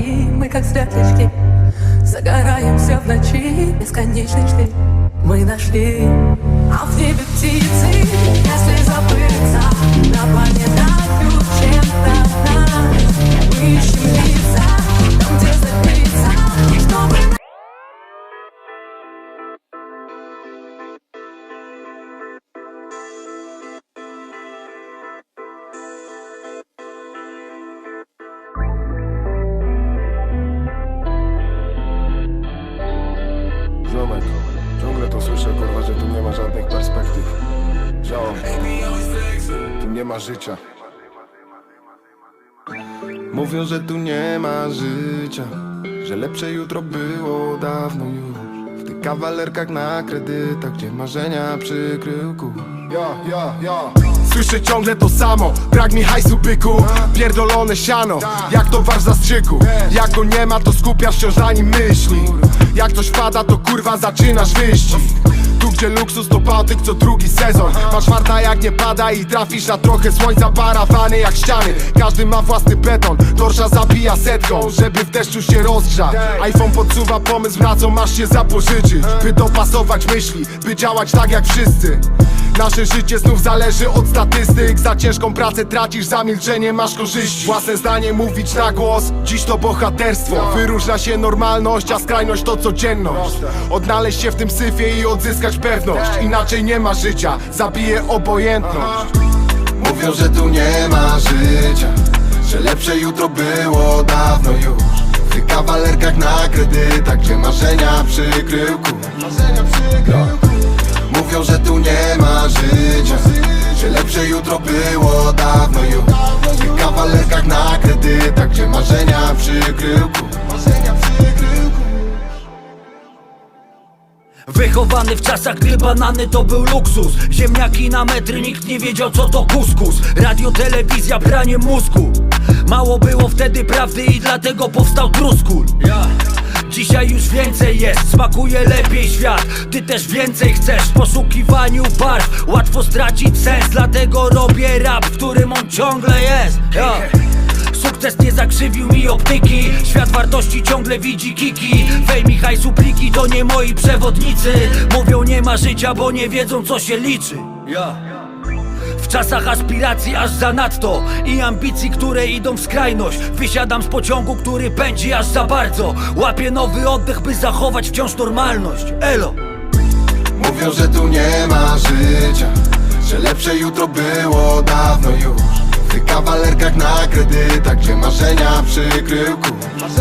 мы как светлячки Загораемся в ночи, бесконечный штиль Мы нашли, а в небе птицы Если забыться, на планетах życia. Mówią, że tu nie ma życia, że lepsze jutro było dawno już. W tych kawalerkach na kredytach, gdzie marzenia przykrył kurz. Ja, ja, ja. Słyszę ciągle to samo, brak mi hajsu byku Pierdolone siano, jak towar w zastrzyku Jak go nie ma to skupiasz wciąż na nim myśli Jak coś pada to kurwa zaczynasz wyścig gdzie luksus to bałtyk co drugi sezon. Masz farta jak nie pada i trafisz na trochę słońca Parawany jak ściany, każdy ma własny beton Dorsza zabija setką, żeby w deszczu się rozgrzać. iPhone podsuwa pomysł, na co masz się zapożyczyć By dopasować myśli, by działać tak jak wszyscy. Nasze życie znów zależy od statystyk. Za ciężką pracę tracisz, za milczenie masz korzyści. Własne zdanie mówić na głos, dziś to bohaterstwo. Wyróżnia się normalność, a skrajność to codzienność. Odnaleźć się w tym syfie i odzyskać pewność Inaczej nie ma życia, zabije obojętność. Mówią, że tu nie ma życia Że lepsze jutro było dawno już. W tych kawalerkach na kredytach Gdzie marzenia przykrył kurz. Mówią, że tu nie ma życia Że lepsze jutro było dawno już. W tych kawalerkach na kredytach Gdzie marzenia przykrył kurz. Wychowany w czasach, gdy banany to był luksus. Ziemniaki na metry, nikt nie wiedział co to kuskus. Radio, telewizja, pranie mózgu. Mało było wtedy prawdy i dlatego powstał truskul. Dzisiaj już więcej jest, smakuje lepiej świat. Ty też więcej chcesz w poszukiwaniu barw. Łatwo stracić sens, dlatego robię rap, w którym on ciągle jest. Sukces nie zakrzywił mi optyki. Świat wartości ciągle widzi kiki. Fame i hajsu pliki to nie moi przewodnicy. Mówią nie ma życia, bo nie wiedzą co się liczy. Ja. W czasach aspiracji aż zanadto I ambicji, które idą w skrajność. Wysiadam z pociągu, który pędzi aż za bardzo. Łapię nowy oddech, by zachować wciąż normalność. Elo. Mówią, że tu nie ma życia Że lepsze jutro było dawno już Tych kawalerkach na kredytach Gdzie marzenia przykrył kurz.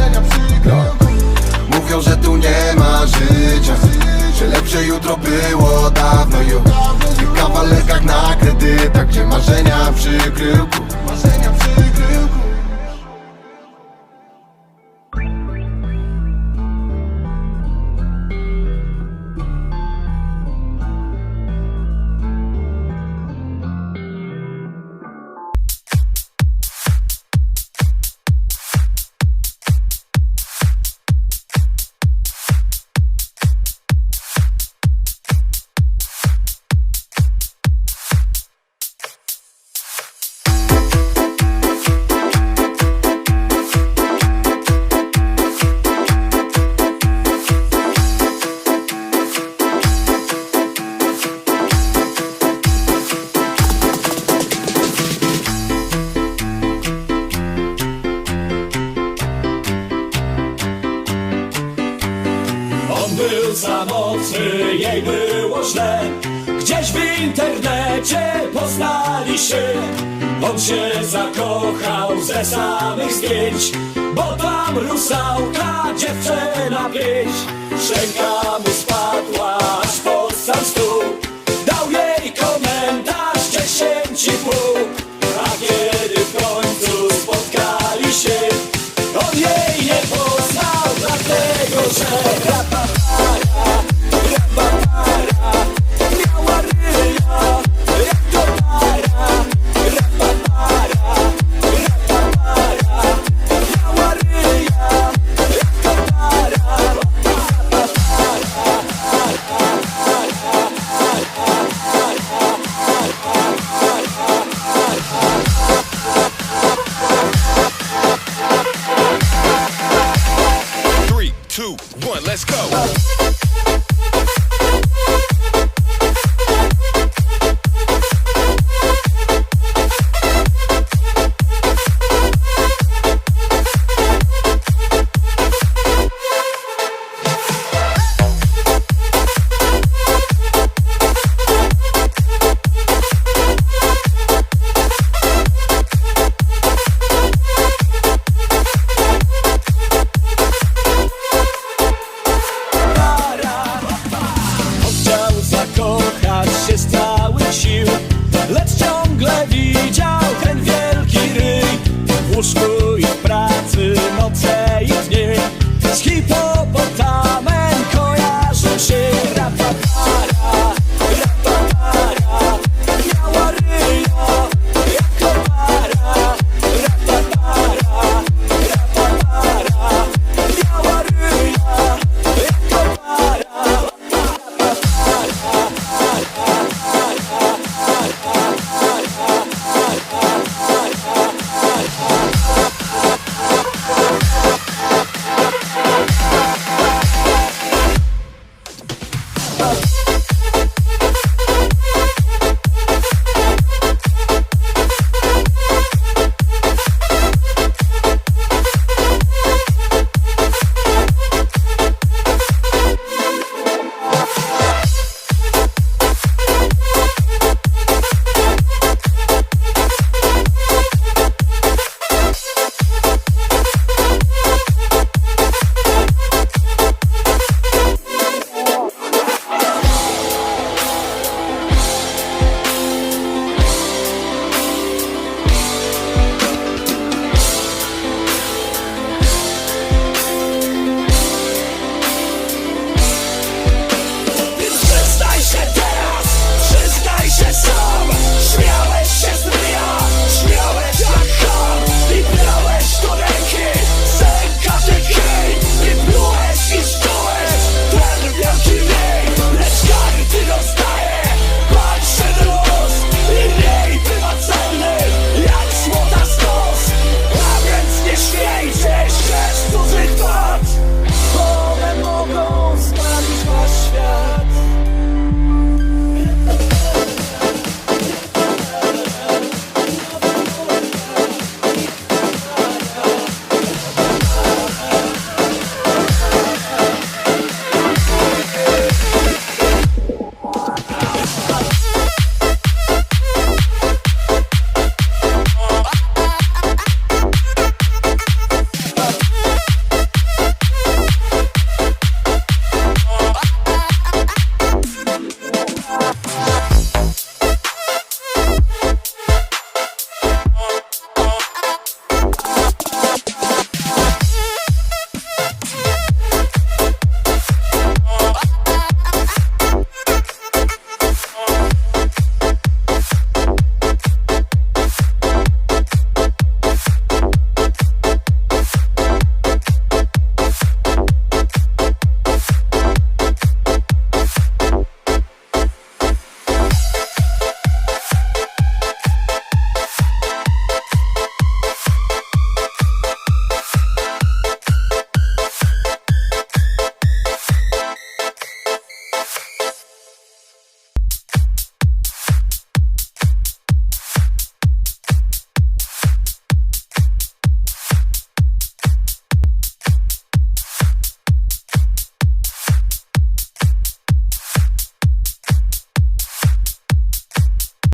Mówią, że tu nie ma życia. Że lepsze jutro było dawno już tych kawalerkach na kredytach Gdzie marzenia przy kryłku. Marzenia przy kryłku samotny jej było źle. Gdzieś w internecie poznali się. On się zakochał ze samych zdjęć Bo tam rusałka dziewczyna pięć. Szczęka mu spadła aż pod sam stół. Dał jej komentarz dziesięci pół. A kiedy w końcu spotkali się On jej nie poznał że